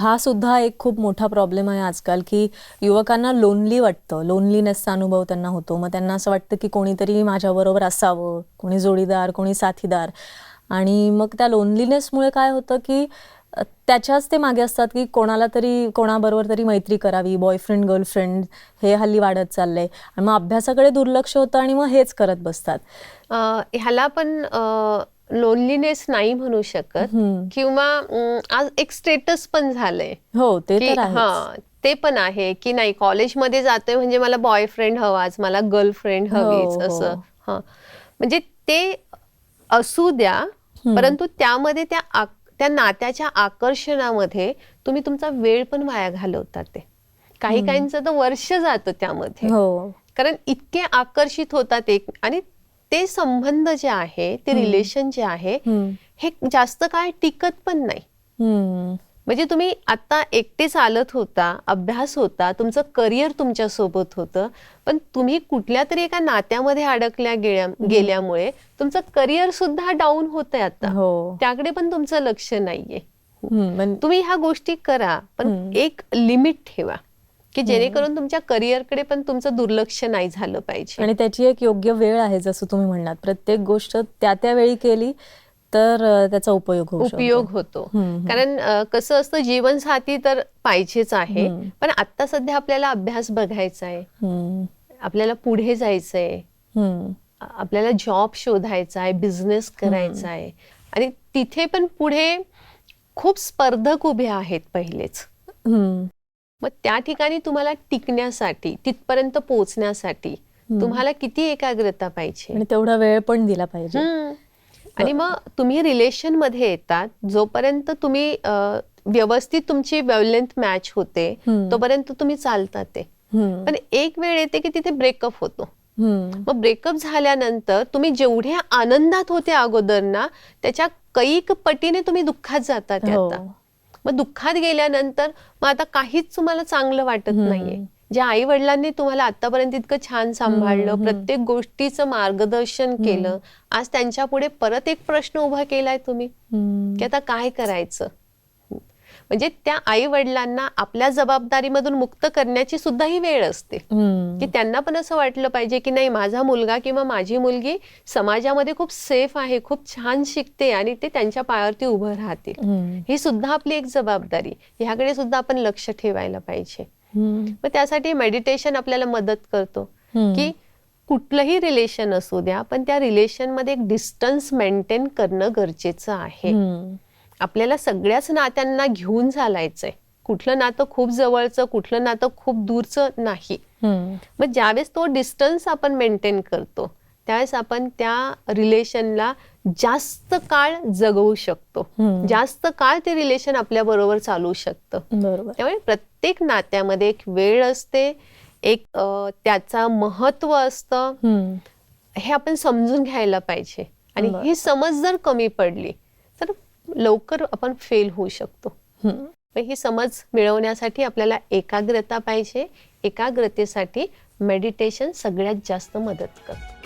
हा सुद्धा एक खूप मोठा प्रॉब्लेम आहे आजकाल की युवकांना लोनली वाटतं. लोनलीनेसचा अनुभव त्यांना होतो. मग त्यांना असं वाटतं की कोणीतरी माझ्याबरोबर असावं. कोणी जोडीदार कोणी साथीदार. आणि मग त्या लोनलीनेसमुळे काय होतं की त्याच्याच ते मागे असतात की कोणाला तरी कोणाबरोबर तरी मैत्री करावी. बॉयफ्रेंड गर्लफ्रेंड हे हल्ली वाढत चाललंय. आणि मग अभ्यासाकडे दुर्लक्ष होतं आणि मग हेच करत बसतात. ह्याला पण लोनलीनेस नाही म्हणू शकत. किंवा आज एक स्टेटस पण झालंय. हो ते की हा ते पण आहे की नाही कॉलेजमध्ये जातोय म्हणजे मला बॉयफ्रेंड हवाच मला गर्लफ्रेंड हो, हवीच हो. असं. हा. म्हणजे ते असू द्या परंतु त्यामध्ये त्या त्या नात्याच्या आकर्षणामध्ये तुम्ही तुमचा वेळ पण वाया घालवतात ते. काही काहींचं तर वर्ष जातं त्यामध्ये. हो. कारण इतके आकर्षित होतात एक आणि ते संबंध जे आहे ते रिलेशन जे आहे. हे जास्त काळ टिकत पण नाही. म्हणजे तुम्ही आता एकटे चालत होता अभ्यास होता तुमचं करिअर तुमच्यासोबत होतं पण तुम्ही कुठल्या तरी एका नात्यामध्ये अडकल्या गेल्या गेल्यामुळे तुमचं करिअर सुद्धा डाऊन होतंय आता. हो. त्याकडे पण तुमचं लक्ष नाहीये. तुम्ही ह्या गोष्टी करा पण एक लिमिट ठेवा. की जेणेकरून तुमच्या करिअरकडे पण तुमचं दुर्लक्ष नाही झालं पाहिजे आणि त्याची एक योग्य वेळ आहे जसं तुम्ही म्हणलात प्रत्येक गोष्ट त्या त्या वेळी केली तर त्याचा उपयोग. उपयोग होतो. कारण कसं असतं जीवनसाथी तर पाहिजेच आहे. पण आता सध्या आपल्याला अभ्यास बघायचा आहे. आपल्याला पुढे जायचंय हम्म. आ- आपल्याला जॉब शोधायचा आहे बिझनेस करायचा आहे आणि तिथे पण पुढे खूप स्पर्धक उभे आहेत पहिलेच. मग त्या ठिकाणी तुम्हाला टिकण्यासाठी तिथपर्यंत पोहोचण्यासाठी तुम्हाला किती एकाग्रता पाहिजे आणि तेवढा वेळ पण दिला पाहिजे. आणि मग तुम्ही रिलेशनमध्ये येतात जोपर्यंत तुम्ही व्यवस्थित तुमची वेवलेंथ मॅच होते. तोपर्यंत तुम्ही चालतात ते. पण एक वेळ येते की तिथे ब्रेकअप होतो. मग ब्रेकअप झाल्यानंतर तुम्ही जेवढ्या आनंदात होते अगोदर ना त्याच्या कैक पटीने तुम्ही दुःखात जातात हो. आता मग दुःखात गेल्यानंतर मग आता काहीच तुम्हाला चांगलं वाटत नाहीये. ज्या आई वडिलांनी तुम्हाला आतापर्यंत इतकं छान सांभाळलं प्रत्येक गोष्टीचं मार्गदर्शन केलं आज त्यांच्या पुढे परत एक प्रश्न उभा केलाय तुम्ही. की आता काय करायचं? म्हणजे त्या आई वडिलांना आपल्या जबाबदारीमधून मुक्त करण्याची सुद्धा ही वेळ असते. की त्यांना पण असं वाटलं पाहिजे की नाही माझा मुलगा किंवा माझी मुलगी समाजामध्ये खूप सेफ आहे खूप छान शिकते आणि ते त्यांच्या पायावरती उभं राहतील. ही सुद्धा आपली एक जबाबदारी ह्याकडे सुद्धा आपण लक्ष ठेवायला पाहिजे. मग त्यासाठी मेडिटेशन आपल्याला मदत करतो. की कुठलंही रिलेशन असू द्या पण त्या रिलेशनमध्ये एक डिस्टन्स मेंटेन करणं गरजेचं आहे. आपल्याला सगळ्याच नात्यांना घेऊन चालायचंय कुठलं नातं खूप जवळचं कुठलं नातं खूप दूरचं नाही. मग ज्यावेळेस तो डिस्टन्स आपण मेंटेन करतो त्यावेळेस आपण त्या रिलेशनला जास्त काळ जगवू शकतो. जास्त काळ ते रिलेशन आपल्या बरोबर चालू शकतं बरोबर त्यामुळे प्रत्येक नात्यामध्ये एक वेळ असते एक त्याचा महत्त्व असतं. हे आपण समजून घ्यायला पाहिजे आणि. ही समज जर कमी पडली तर लवकर आपण फेल होऊ शकतो. ही समज मिळवण्यासाठी आपल्याला एकाग्रता पाहिजे. एकाग्रतेसाठी मेडिटेशन सगळ्यात जास्त मदत करतं.